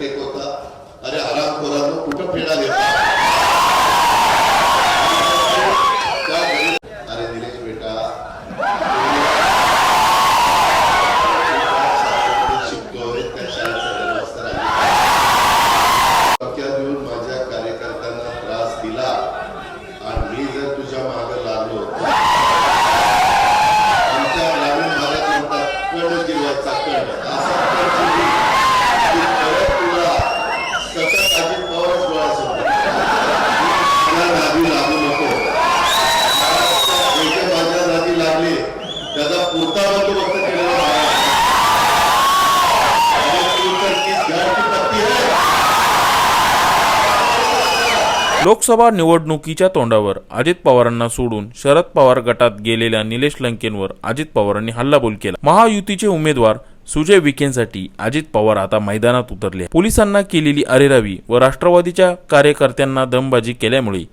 Take होता. अरे आराम कोरा कुठं फेडा घेता त्या घरी- अरे निलेश बेटा शिकतोय त्या शाळेचा हेडमास्तर आहे धमक्या देऊन माझ्या कार्यकर्त्यांना त्रास दिला आणि मी जर तुझ्या मागे लागलो आमच्या ग्रामीण भागात म्हणतात कड जिरवायचा कड असा कड जिरवी की परत तुला सतत अजित पवारच गोळा सोडतो मला नादी लागू नको जे जे माझ्या नादी लागले त्याचा पुरता बंदोबस्त केलेला आहे अरे तू तर तीच घाटची पत्ती आहे लोकसभा निवडणुकीच्या तोंडावर अजित पवारांना सोडून शरद पवार गटात गेलेल्या निलेश लंकेंवर अजित पवारांनी हल्लाबोल केला. महायुतीचे उमेदवार सुजय विखेंसाठी अजित पवार आता मैदानात उतरले. पोलिसांना केलेली अरेरावी व राष्ट्रवादीच्या कार्यकर्त्यांना दमबाजी केल्यामुळे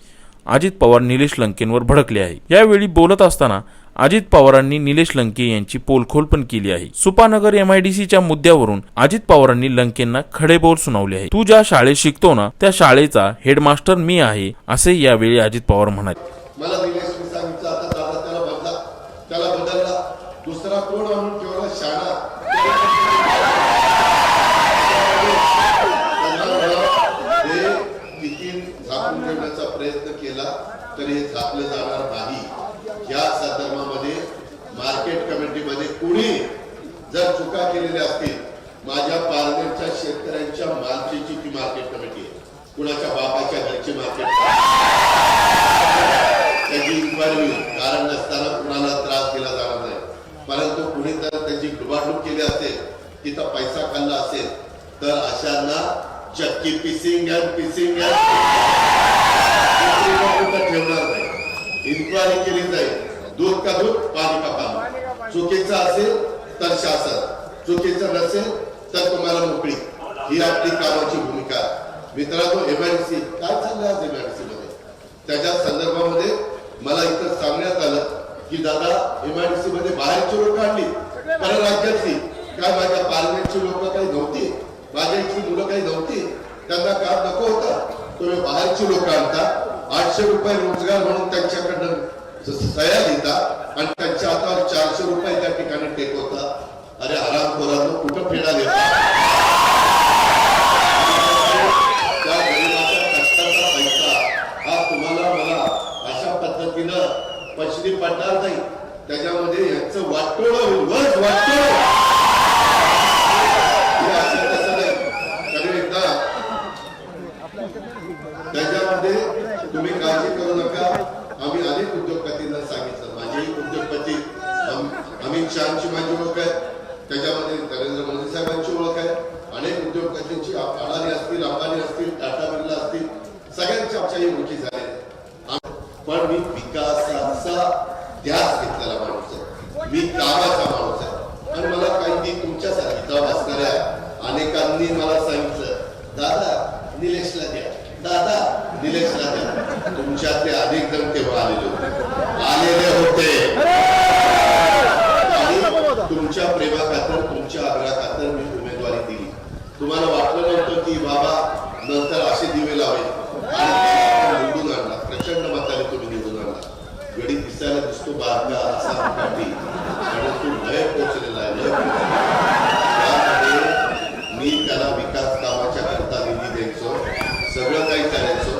अजित पवार निलेश लंकेंवर भडकले आहे. यावेळी बोलत असताना अजित पवारांनी निलेश लंके यांची पोलखोल पण केली आहे. सुपानगर एमआयडीसीच्या मुद्द्यावरून अजित पवारांनी लंकेंना खडे बोल सुनावले आहे. तू ज्या शाळेत शिकतो ना त्या शाळेचा हेडमास्टर मी आहे असे यावेळी अजित पवार म्हणाले मला निलेशने सांगितलं आता दादा त्याला बदला त्याला बदलला दुसरा कोण आणून ठेवला शाळा हे किती झाकून ठेवण्याचा प्रयत्न केला तरी हे झाकलं जाणार नाही या संदर्भामध्ये मार्केट कमिटीमध्ये कुणी जर चुका केलेल्या असतील माझ्या पारनेरच्या शेतकऱ्यांच्या ती मार्केट कमिटी आहे. कुणाच्या बापाच्या घरची मार्केट त्याची इन्क्वायरी कारण नसताना कुणाला त्रास दिला जाणार नाही. परंतु कुणी जर त्याची डुबाडूब केली असेल तिथं पैसा खाल्ला असेल तर अशांना चक्की पिसिंग अँड पिसिंग ठेवणार नाही. इन्क्वायरी केली जाईल. दूध का दूध पाणी का पाणी. चुकीचं असेल तर शासन. चुकीचं नसेल तर तुम्हाला मोकळी. ही आपली कामाची भूमिका मित्रांनो एमआयडीसी काय चाललं आज एमआयडीसी मध्ये? त्याच्या संदर्भामध्ये मला इथं सांगण्यात आलं की दादा एमआयडीसी मध्ये बाहेरची लोक आणली. परराज्यातली काय माझ्या पार्लमेंटची लोक काही नव्हती? माझ्या इथली मुलं काही नव्हती? त्यांना काम नको होतं? तुम्ही बाहेरची लोक आणता. आठशे रुपये रोजगार म्हणून त्यांच्याकडनं सह्या घेता आणि त्यांच्या हातावर चारशे रुपये त्या ठिकाणी टेकवता. अरे आराम खोरानो कुठं फेडा घेता त्या गरिबाच्या कष्टाचा पैसा हा तुम्हाला मला अशा पद्धतीनं पश्चिमी पडणार नाही त्याच्यामध्ये यांचं वाटोळ वाटतो त्याच्यामध्ये तुम्ही काळजी करू नका. आम्ही अनेक उद्योगपतींना सांगितलं. माझेही उद्योगपती अमित शहाची माझी निलेशला द्या. दादा निलेशला द्या. तुमच्यातले अनेक जण तेव्हा आलेले होते. आलेले होते. तुमच्या प्रेमा खातर तुमच्या आग्रहा खातर मी उमेदवारी दिली. तुम्हाला वाटलं नव्हतं की बाबा नंतर असे दिवे लावे आणि निवडून आणला प्रचंड मताने तुम्ही निवडून आणला गडी दिसायला दिसतो बारका असा काठी परंतु लय पोचलेला आहे लय पोचलेला आहे. त्यामध्ये मी त्याला विकास कामाच्या करता निधी द्यायचो सगळं काही करायचो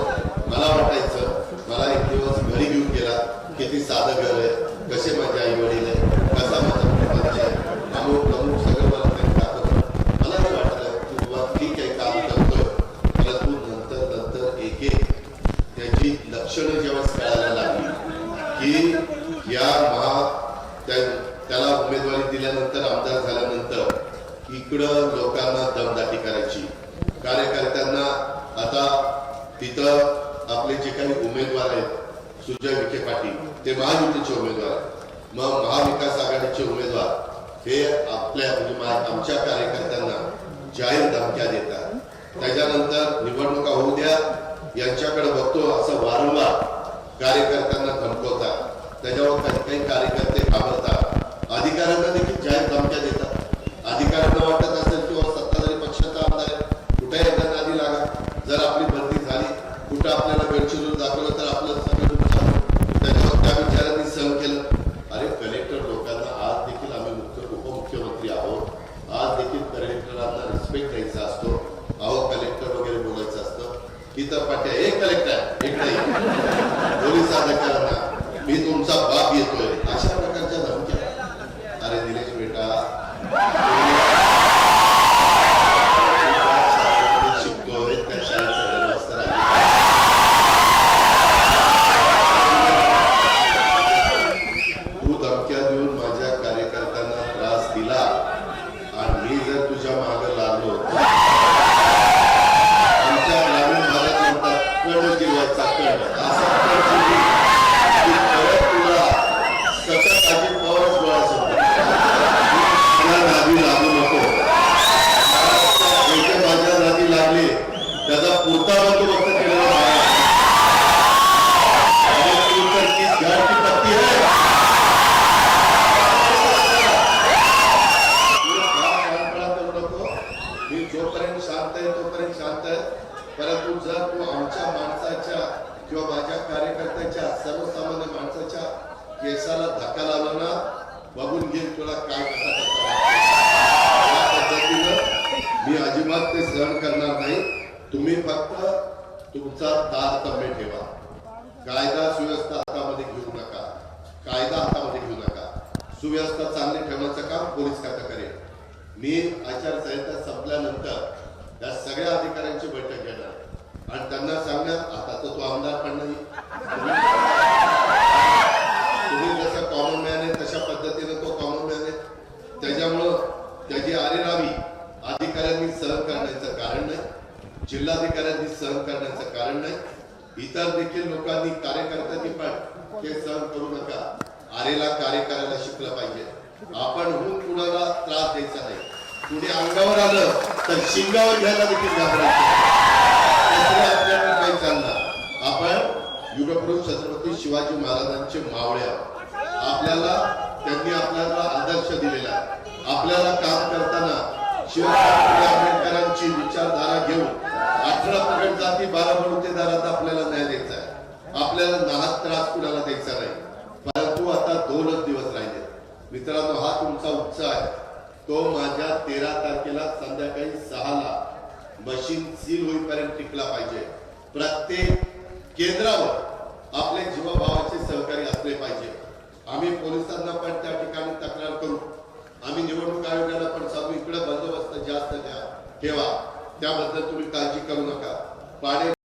मला वाटायचं मला एक दिवस घरी घेऊन गेला किती साधं घर आहे? कसे माझे आई वडील आहे? कसा माझा प्रपंच आहे? अमुक अमुक सगळं मला त्यांनी दाखवलं मला नाही वाटलं की बाबा ठीक आहे काम करतो मला तू नंतर नंतर एक एक त्याची लक्षणं जेव्हा कळायला लागली की या महा त्या- त्याला उमेदवारी दिल्यानंतर आमदार झाल्यानंतर इकडं लोकांना दमदाटी करायची. कार्यकर्त्यांना आता तिथं आपले जे काही उमेदवार आहेत सुजय विखे पाटील. ते महायुतीचे उमेदवार. मग महाविकास आघाडीचे उमेदवार. हे आपल्या म्हणजे आमच्या कार्यकर्त्यांना जाहीर धमक्या देतात. त्याच्यानंतर निवडणुका होऊ द्या. यांच्याकडे बघतो असं वारंवार कार्यकर्त्यांना धमकवतात. त्याच्यावर काही काही कार्यकर्ते घाबरतात. अधिकाऱ्यांना देखील जाहीर धमक्या देतात. अधिकाऱ्यांना वाटत असेल किंवा हो, सत्ताधारी पक्षाचा आमदार कुठे येताना आधी लागा. जर आपली बदली झाली कुठं आपल्याला गडचिरोली दाखवलं तर आपलं त्या विचारांनी सहन केलं. अरे कलेक्टर लोकांना आज देखील आम्ही मुख्य उपमुख्यमंत्री आहोत. आज देखील कलेक्टरांना रिस्पेक्ट द्यायचा असतो. अहो कलेक्टर वगैरे बोलायचं असतं. इतर पाट्या एक कलेक्टर एक नाही पोलीस अधिकाऱ्यांना मी तुमचा बाप येतोय अशा प्रकारच्या धमक्या अरे निलेश बेटा शिकतोय त्या शाळेचा व्यवस्था आहे तू धमक्या देऊन माझ्या कार्यकर्त्यांना त्रास दिला आणि मी जर तुझ्या मागे लागलो आमच्या ग्रामीण भागात म्हणतात कण जिवायचा कण असा कण जिंकून तू परत तुला सतत आधी पवारच गोळा मला नादी लागू नको जे माझ्या नादी लागले त्याचा पुरता केलेला पत्ती आहे मी जोपर्यंत शांत आहे तोपर्यंत शांत आहे परंतु जर तू आमच्या माणसाच्या किंवा माझ्या कार्यकर्त्याच्या सर्वसामान्य माणसाच्या केसाला धक्का लावला ना बघून घेईल तुला काय कसा कसा पद्धतीनं मी अजिबात ते सहन करणार नाही. तुम्ही फक्त तुमचा तारतम्य ठेवा. कायदा सुव्यवस्था हातामध्ये घेऊ नका. कायदा हातामध्ये घेऊ नका. सुव्यवस्था चांगली ठेवण्याचं काम पोलीस खातं करेल. मी आचारसंहिता संपल्यानंतर या सगळ्या अधिकाऱ्यांची बैठक घेणार. आणि त्यांना सांगणार आता तर तो आमदार पण नाही तुम्ही जसं कॉमन मॅन आहे तशा पद्धतीने तो कॉमन मॅन आहे त्याच्यामुळं त्याची आरेरावी अधिकाऱ्यांनी सहन करण्याचं कारण नाही जिल्हाधिकाऱ्यांनी सहन करण्याचं कारण नाही. इतर देखील लोकांनी कार्यकर्त्यांनी पण हे सहन करू नका. आरेला कार्य करायला शिकलं पाहिजे. आपण होऊन कुणाला त्रास द्यायचा नाही. कुणी अंगावर आलं तर शिंगावर घ्यायला देखील घाबरायचं काही चालणार. आपण युगप्रभू छत्रपती शिवाजी महाराजांचे मावळे आपल्याला त्यांनी आपल्याला आदर्श दिलेला आपल्याला काम करताना शिवाजी आंबेडकरांची विचारधारा घेऊन अठरा पगड जाती बारा बलुतेदारात आपल्याला न्याय द्यायचा आहे. आपल्याला नाहक त्रास कुणाला द्यायचा नाही. परंतु आता दोनच दिवस राहिले. मित्रांनो हा तुमचा उत्साह आहे. तो माझ्या तेरा तारखेला संध्याकाळी सहाला मशीन सील होईपर्यंत टिकला पाहिजे. प्रत्येक केंद्रावर आपले जीवभावाचे सहकारी असले पाहिजे. आम्ही पोलिसांना पण त्या ठिकाणी तक्रार करू. आम्ही निवडणूक आयोगाला पण सांगू इकडे बंदोबस्त जास्त द्या ठेवा. त्याबद्दल तुम्ही काळजी करू नका. पाणी